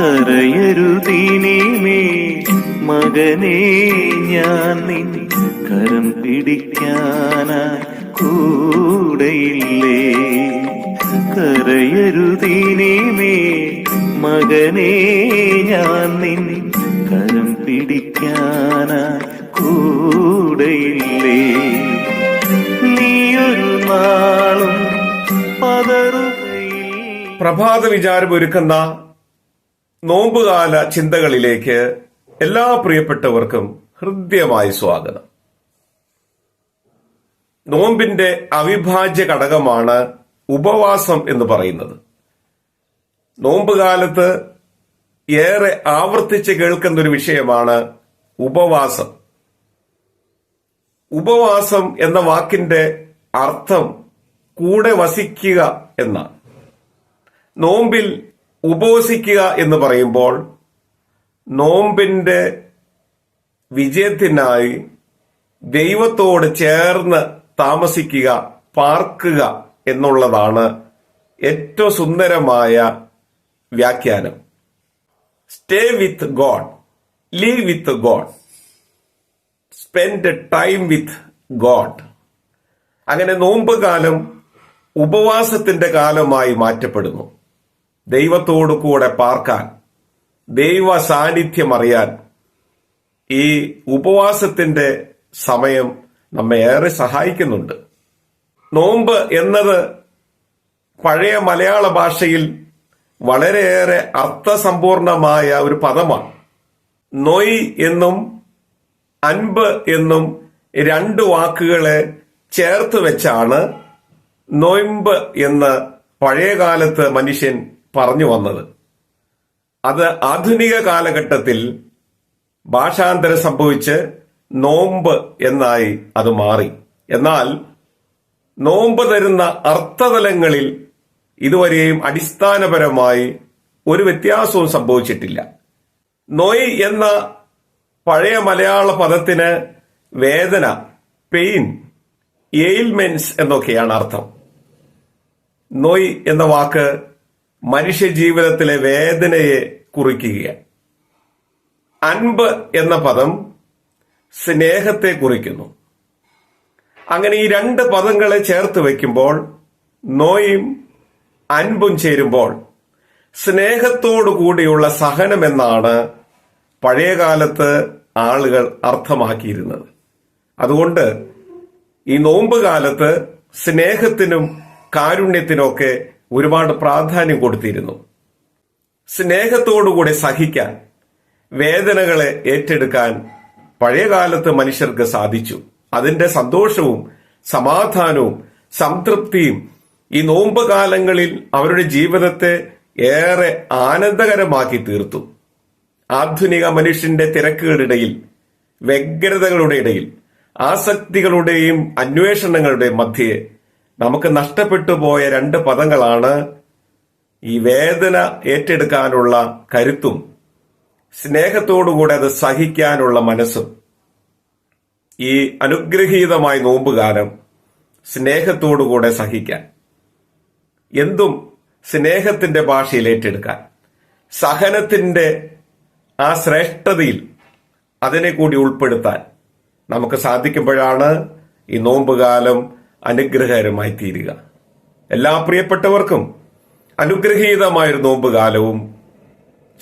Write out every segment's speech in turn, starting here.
കരയരുതീനീമേ. മകനെ ഞാൻ നിൻ കരം പിടിക്കാനായി കൂടെയില്ലേ. കരയരുതീനീമേ മകനെ ഞാൻ നിൻ കരം പിടിക്കാനായി കൂടെയില്ലേ. നീയൊരു നാളും പതറു പ്രഭാത വിചാരം ഒരുക്കുന്ന നോമ്പുകാല ചിന്തകളിലേക്ക് എല്ലാ പ്രിയപ്പെട്ടവർക്കും ഹൃദ്യമായി സ്വാഗതം. നോമ്പിന്റെ അവിഭാജ്യ ഘടകമാണ് ഉപവാസം എന്ന് പറയുന്നത്. നോമ്പുകാലത്ത് ഏറെ ആവർത്തിച്ച് കേൾക്കുന്ന ഒരു വിഷയമാണ് ഉപവാസം. ഉപവാസം എന്ന വാക്കിന്റെ അർത്ഥം കൂടെ വസിക്കുക എന്നാണ്. നോമ്പിൽ ഉപവസിക്കുക എന്ന് പറയുമ്പോൾ നോമ്പിന്റെ വിജയത്തിനായി ദൈവത്തോട് ചേർന്ന് താമസിക്കുക പാർക്കുക എന്നുള്ളതാണ് ഏറ്റവും സുന്ദരമായ വ്യാഖ്യാനം. Stay with God live with God spend time with God അങ്ങനെ നോമ്പ് കാലം ഉപവാസത്തിന്റെ കാലമായി മാറ്റപ്പെടുന്നു. ദൈവത്തോടു കൂടെ പാർക്കാൻ ദൈവ സാന്നിധ്യം അറിയാൻ ഈ ഉപവാസത്തിന്റെ സമയം നമ്മെ ഏറെ സഹായിക്കുന്നുണ്ട്. നോമ്പ് എന്നത് പഴയ മലയാള ഭാഷയിൽ വളരെയേറെ അർത്ഥസമ്പൂർണമായ ഒരു പദമാണ്. നൊയ് എന്നും അൻപ് എന്നും രണ്ട് വാക്കുകളെ ചേർത്ത് വെച്ചാണ് നൊയമ്പ് എന്ന് പഴയകാലത്ത് മനുഷ്യൻ പറഞ്ഞു വന്നത്. അത് ആധുനിക കാലഘട്ടത്തിൽ ഭാഷാന്തരം സംഭവിച്ച് നോമ്പ് എന്നായി അത് മാറി. എന്നാൽ നോമ്പ് തരുന്ന അർത്ഥതലങ്ങളിൽ ഇതുവരെയും അടിസ്ഥാനപരമായി ഒരു വ്യത്യാസവും സംഭവിച്ചിട്ടില്ല. നൊയ് എന്ന പഴയ മലയാള പദത്തിന് വേദന പെയിൻ എയിൽമെന്റ്സ് എന്നൊക്കെയാണ് അർത്ഥം. നൊയ് എന്ന വാക്ക് മനുഷ്യ ജീവിതത്തിലെ വേദനയെ കുറിക്കുകയാണ്. അൻപ് എന്ന പദം സ്നേഹത്തെ കുറിക്കുന്നു. അങ്ങനെ ഈ രണ്ട് പദങ്ങളെ ചേർത്ത് വയ്ക്കുമ്പോൾ നോയും അൻപും ചേരുമ്പോൾ സ്നേഹത്തോടു കൂടിയുള്ള സഹനമെന്നാണ് പഴയകാലത്ത് ആളുകൾ അർത്ഥമാക്കിയിരുന്നത്. അതുകൊണ്ട് ഈ നോമ്പ് കാലത്ത് സ്നേഹത്തിനും കാരുണ്യത്തിനൊക്കെ ഒരുപാട് പ്രാധാന്യം കൊടുത്തിരുന്നു. സ്നേഹത്തോടുകൂടെ സഹിക്കാൻ വേദനകളെ ഏറ്റെടുക്കാൻ പഴയകാലത്ത് മനുഷ്യർക്ക് സാധിച്ചു. അതിന്റെ സന്തോഷവും സമാധാനവും സംതൃപ്തിയും ഈ നോമ്പ് കാലങ്ങളിൽ അവരുടെ ജീവിതത്തെ ഏറെ ആനന്ദകരമാക്കി തീർത്തു. ആധുനിക മനുഷ്യന്റെ തിരക്കുകളിടയിൽ വ്യഗ്രതകളുടെ ഇടയിൽ ആസക്തികളുടെയും അന്വേഷണങ്ങളുടെയും മധ്യേ നമുക്ക് നഷ്ടപ്പെട്ടു പോയ രണ്ട് പദങ്ങളാണ് ഈ വേദന ഏറ്റെടുക്കാനുള്ള കരുത്തും സ്നേഹത്തോടുകൂടെ അത് സഹിക്കാനുള്ള മനസ്സും. ഈ അനുഗ്രഹീതമായ നോമ്പുകാലം സ്നേഹത്തോടുകൂടെ സഹിക്കാൻ. എന്തും സ്നേഹത്തിന്റെ ഭാഷയിൽ ഏറ്റെടുക്കാൻ. സഹനത്തിന്റെ ആ ശ്രേഷ്ഠതയിൽ അതിനെ കൂടി ഉൾപ്പെടുത്താൻ നമുക്ക് സാധിക്കുമ്പോഴാണ് ഈ നോമ്പുകാലം അനുഗ്രഹകരമായി തീരുക. എല്ലാ പ്രിയപ്പെട്ടവർക്കും അനുഗ്രഹീതമായൊരു നോമ്പുകാലവും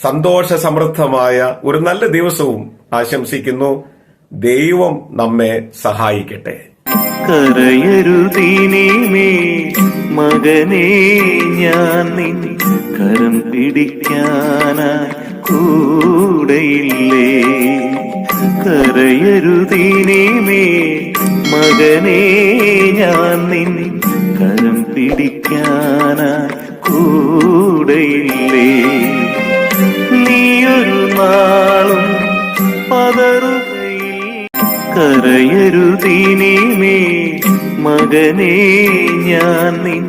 സന്തോഷ സമൃദ്ധമായ ഒരു നല്ല ദിവസവും ആശംസിക്കുന്നു. ദൈവം നമ്മെ സഹായിക്കട്ടെ. കരയരുതീനീമേ മകനെ ഞാൻ കരം പിടിക്കാനായി കൂടെയില്ലേ? കരയരുതീനീമേ മകനെ ഞാൻ നിൻ കരം പിടിക്കാനായി കൂടെയില്ലേ നീയൊരു നാളും പതറുകയില്ല കരയരുതീനീമേ മകനെ ഞാൻ നിൻ